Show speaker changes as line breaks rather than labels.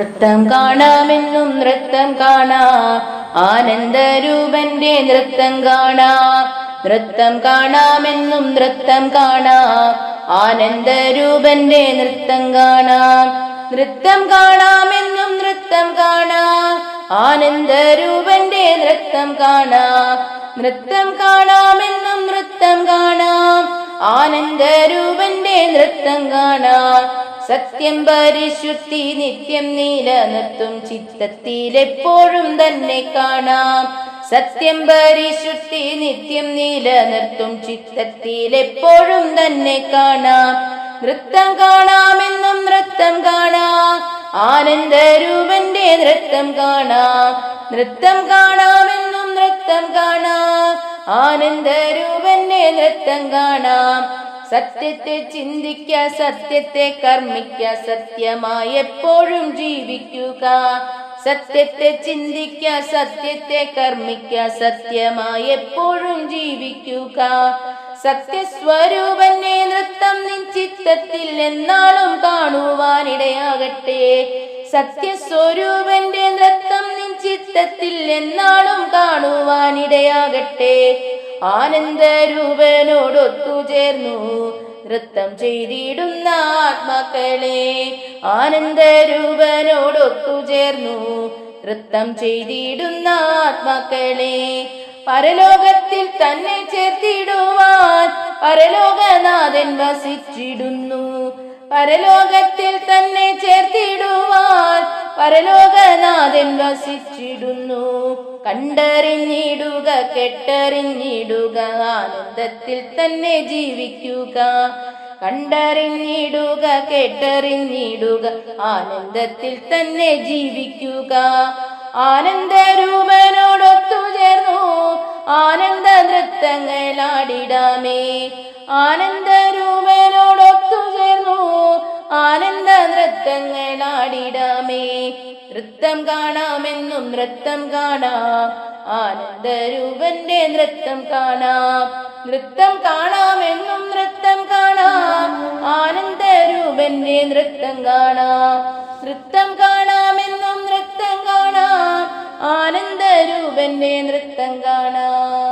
നൃത്തം കാണാമെന്നും നൃത്തം കാണാം. ആനന്ദരൂപന്റെ നൃത്തം കാണാം. നൃത്തം കാണാമെന്നും നൃത്തം കാണാം. ആനന്ദരൂപന്റെ നൃത്തം കാണാം. നൃത്തം കാണാമെന്നും നൃത്തം കാണാം. ആനന്ദരൂപന്റെ നൃത്തം കാണാം. നൃത്തം കാണാമെന്നും നൃത്തം കാണാം. ആനന്ദരൂപന്റെ നൃത്തം കാണാം. സത്യം പരിശുദ്ധി നിത്യം നിലനിർത്തും ചിത്തത്തിലെപ്പോഴും തന്നെ കാണാം. സത്യം പരിശുദ്ധി നിത്യം നിലനിർത്തും ചിത്തത്തിലെപ്പോഴും തന്നെ കാണാം. നൃത്തം കാണാമെന്നും നൃത്തം കാണാം. ആനന്ദരൂപന്റെ നൃത്തം കാണാം. നൃത്തം കാണാമെന്നും നൃത്തം കാണാം. ആനന്ദരൂപന്റെ നൃത്തം കാണാം. സത്യത്തെ ചിന്തിക്ക സത്യത്തെ കർമ്മിക്ക സത്യമായി എപ്പോഴും ജീവിക്കുക. സത്യത്തെ ചിന്തിക്ക സത്യത്തെ കർമ്മിക്ക സത്യമായി എപ്പോഴും ജീവിക്കുക. സത്യസ്വരൂപന്റെ നൃത്തം നിൻ ചിത്തത്തിൽ എന്നാളും കാണുവാനിടയാകട്ടെ. സത്യസ്വരൂപന്റെ നൃത്തം നിൻ ചിത്തത്തിൽ എന്നാളും കാണുവാനിടയാകട്ടെ. ആനന്ദരൂപനോടൊത്തുചേർന്നു നൃത്തം ചെയ്തിടുന്ന ആത്മാക്കളെ ആനന്ദരൂപനോടൊത്തു ചേർന്നു. നൃത്തം ചെയ്തിടുന്ന ആത്മാക്കളെ പരലോകത്തിൽ തന്നെ ചേർത്തിടുവാൻ പരലോകനാഥൻ വസിച്ചിടുന്നു. പരലോകത്തിൽ തന്നെ ചേർത്തിടുവാൻ പരലോകനാഥൻ വസിച്ചിടുന്നു. കണ്ടറിഞ്ഞിടുക കെട്ടറിഞ്ഞിടുക ആനന്ദത്തിൽ തന്നെ ജീവിക്കുക. കണ്ടറിഞ്ഞിടുക കേട്ടറിഞ്ഞിടുക ആനന്ദത്തിൽ തന്നെ ജീവിക്കുക. ആനന്ദരൂപനോടൊത്തു ചേർന്നു. ആനന്ദ നൃത്തങ്ങളാടിടാമേ ആനന്ദരൂപനോടൊത്തുചേർന്നു നൃത്തങ്ങളാടിടാമേ നൃത്തം കാണാമെന്നും നൃത്തം കാണാം. ആനന്ദരൂപന്റെ നൃത്തം കാണാം. നൃത്തം കാണാമെന്നും നൃത്തം കാണാം. ആനന്ദരൂപന്റെ നൃത്തം കാണാം. നൃത്തം കാണാമെന്നും നൃത്തം കാണാം. ആനന്ദരൂപന്റെ നൃത്തം കാണാം.